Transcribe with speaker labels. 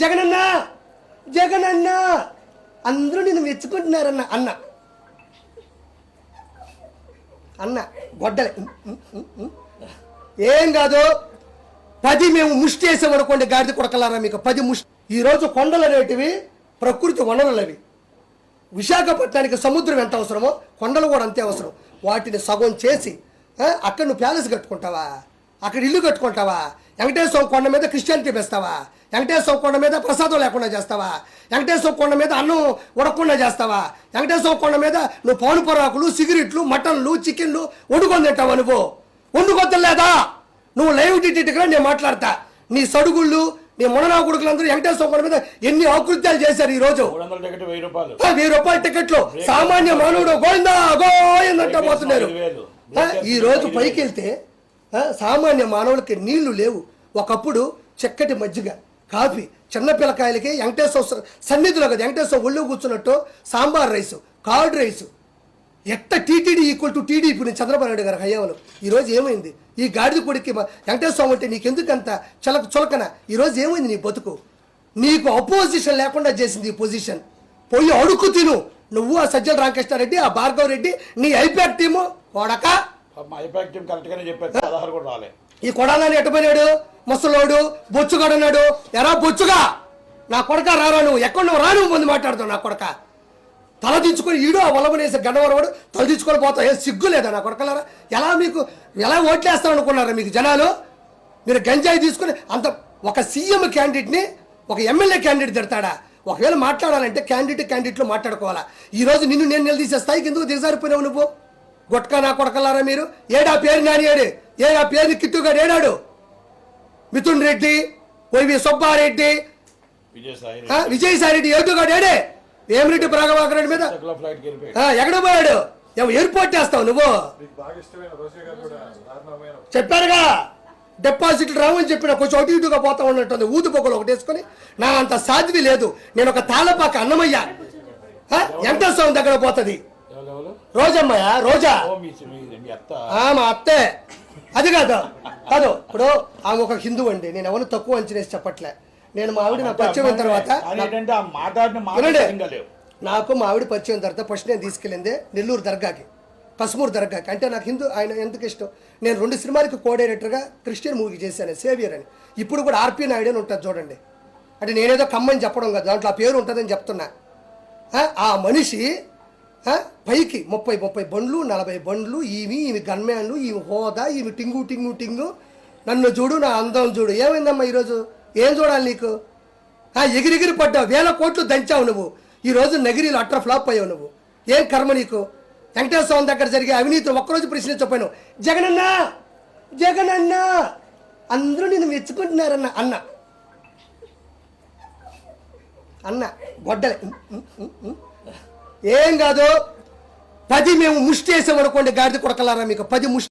Speaker 1: జగనన్న! జగనన్న! అందరూ నిన్ను మెచ్చుకుంటున్నారన్న అన్న. అన్న గొడ్డలి. ఏం కాదు పది మేము ముష్టి వేసామనుకోండి గాడిద కొడకలారా మీకు. పది ముష్టి. ఈరోజు కొండలు అనేటివి ప్రకృతి వనరులు అవి. విశాఖపట్నానికి సముద్రం ఎంత అవసరమో కొండలు కూడా అంతే అవసరం. వాటిని సగం చేసి అక్కడ నువ్వు ప్యాలెస్ కట్టుకుంటావా? అక్కడ ఇల్లు కట్టుకుంటావా? వెంకటేశ్వర కొండ మీద క్రిస్టియానిటీ పెస్తావా వెంకటేశ్వర కొండ మీద ప్రసాదం లేకుండా చేస్తావా? వెంకటేశ్వర కొండ మీద అన్నం ఉడకకుండా చేస్తావా? వెంకటేశ్వర కొండ మీద నువ్వు పౌను పొరాకులు సిగరెట్లు మటన్లు చికెన్లు వండుకొని తింటావా నువ్వు? వండుకొని లేదా నువ్వు లైవ్ డిటెక్ట్గా నేను మాట్లాడతా. నీ సడుగుళ్ళు నీ ముననా కొడుకులందరూ వెంకటేశ్వర కొండ మీద ఎన్ని ఆకృత్యాలు చేశారు ఈ రోజు?
Speaker 2: వెయ్యి రూపాయలు.
Speaker 1: టికెట్లు. సామాన్య మానవుడు గోవిందా గోవిందంట పోతున్నారు. ఈ రోజు పైకి వెళ్తే సామాన్య మానవులకి నీళ్ళు లేవు. ఒకప్పుడు చక్కటి మజ్జిగ కాఫీ చిన్న పిల్లకాయలకి వెంకటేశ్వర సన్నిధిలో కదా వెంకటేశ్వర ఒళ్ళు కూర్చున్నట్టు సాంబార్ రైసు కార్డ్ రైసు. ఎట్ట టీటీడీ ఈక్వల్ టు టీడీపీ నేను చంద్రబాబు నాయుడు గారు హయాంలో. ఈరోజు ఏమైంది? ఈ గాడిద కొడికి వెంకటేశ్వరం వెంకటేశ్వర అంటే నీకెందుకంత చలక చులకన? ఈరోజు ఏమైంది నీ బతుకు? నీకు అపోజిషన్ లేకుండా చేసింది ఈ పొజిషన్ పోయి అడుక్కు తిను. నువ్వు ఆ సజ్జల రామకృష్ణారెడ్డి ఆ భార్గవ్ రెడ్డి నీ ఐపాక్ టీము కొడక.
Speaker 2: చెప్పారు. పదహారు కూడా రాలే.
Speaker 1: ఈ కొడాలని ఎట్టపోయినాడు? ముసలోడు బొచ్చుగాడన్నాడు. ఎరా బొచ్చుగా! నా కొడక రారా నువ్వు? ఎక్కడ నువ్వు? రాను ముందు మాట్లాడుతావు నా కొడక. తల దించుకొని ఈడు ఆ వలమనేసి గడ్డవరవాడు తల దించుకొని పోతావు. ఏ సిగ్గు లేదా నా కొడకలారా? ఎలా మీకు ఎలా ఓట్లేస్తాం అనుకున్నారా మీకు జనాలు? మీరు గంజాయి తీసుకుని అంత ఒక సీఎం క్యాండిడేట్ని ఒక ఎమ్మెల్యే క్యాండిడేట్ తిడతాడా? ఒకవేళ మాట్లాడాలంటే క్యాండిడేట్ క్యాండిడేట్లు మాట్లాడుకోవాలా? ఈ రోజు నిన్ను నేను నిలదీసే స్థాయికి ఎందుకు దిగజారిపోయినావు నువ్వు? గొట్కా నా కొడకలారా మీరు? ఏడా పేరు నాని ఏడు? ఏడా పేరు కిట్టుగాడు ఏడాడు? మిథున్ రెడ్డి వైవి సుబ్బారెడ్డి.
Speaker 2: విజయసాయి
Speaker 1: ఆ, విజయసాయి రెడ్డి ఏటుగాడు ఏడే? వేమిరెడ్డి ప్రభాకర్ రెడ్డి మీద ఎక్కడ పోయాడు? ఎయిర్పోర్ట్ చేస్తావు నువ్వు.
Speaker 3: మీకు బాగా ఇష్టమైన రోషే గారు కూడా దారుణమైన
Speaker 1: చెప్పారుగా? డిపాజిట్లు రావని చెప్పిన కొంచెం అటు ఇటుగా పోతా ఉన్నట్టుంది. ఊదు పొగలు ఒకటి వేసుకొని నా అంత సాధ్వి లేదు. నేను ఒక తాళపాక అన్నమయ్య. వెంకటేశ్వరం దగ్గర పోతుంది. రోజమ్మయ్య రోజా.
Speaker 2: మీ అత్త.
Speaker 1: ఆ, మా అత్తే. అది కాదు కాదు ఇప్పుడు ఆమె ఒక హిందూ అండి నేను ఎవరు తక్కువ అంచనేసి చెప్పట్లే. నేను మా ఆవిడ నా పరిచయం తర్వాత నాకు మా ఆవిడ పరిచయం తర్వాత ఫస్ట్ నేను తీసుకెళ్ళింది నెల్లూరు దర్గాకి కశ్మూర్ దర్గాకి. అంటే నాకు హిందూ ఆయన ఎందుకు ఇష్టం? నేను రెండు సినిమాలకి కో డైరెక్టర్గా క్రిస్టియన్ మూవీ చేశాను సేవియర్ అని. ఇప్పుడు కూడా ఆర్పి నాయుడు అని ఉంటుంది చూడండి. అంటే నేనేదో కమ్మని చెప్పడం కాదు దాంట్లో ఆ పేరు ఉంటుందని చెప్తున్నా. ఆ, మనిషి పైకి ముప్పై ముప్పై బండ్లు నలభై బండ్లు ఈమె ఈమె గన్మ్యాన్లు ఈమె హోదా ఈమె టింగు టింగు టింగు. నన్ను చూడు నా అందం చూడు. ఏమైందమ్మా ఈరోజు? ఏం చూడాలి నీకు? ఎగిరిగిరి పడ్డావు. వేల కోట్లు దంచావు నువ్వు. ఈరోజు నగిరిలో అట్ర ఫ్లాప్ అయ్యావు నువ్వు. ఏం కర్మ నీకు? వెంకటేశ్వర స్వామి దగ్గర జరిగే అవినీతి ఒక్కరోజు ప్రశ్నించకపోయాను జగనన్న! జగనన్న! అందరూ నిన్ను మెచ్చుకుంటున్నారన్న అన్న. అన్న. గొడ్డలే ఏం కాదు పది మేము ముష్టి వేసామనుకోండి గాడిద కొడకలారా మీకు? పది ముష్టి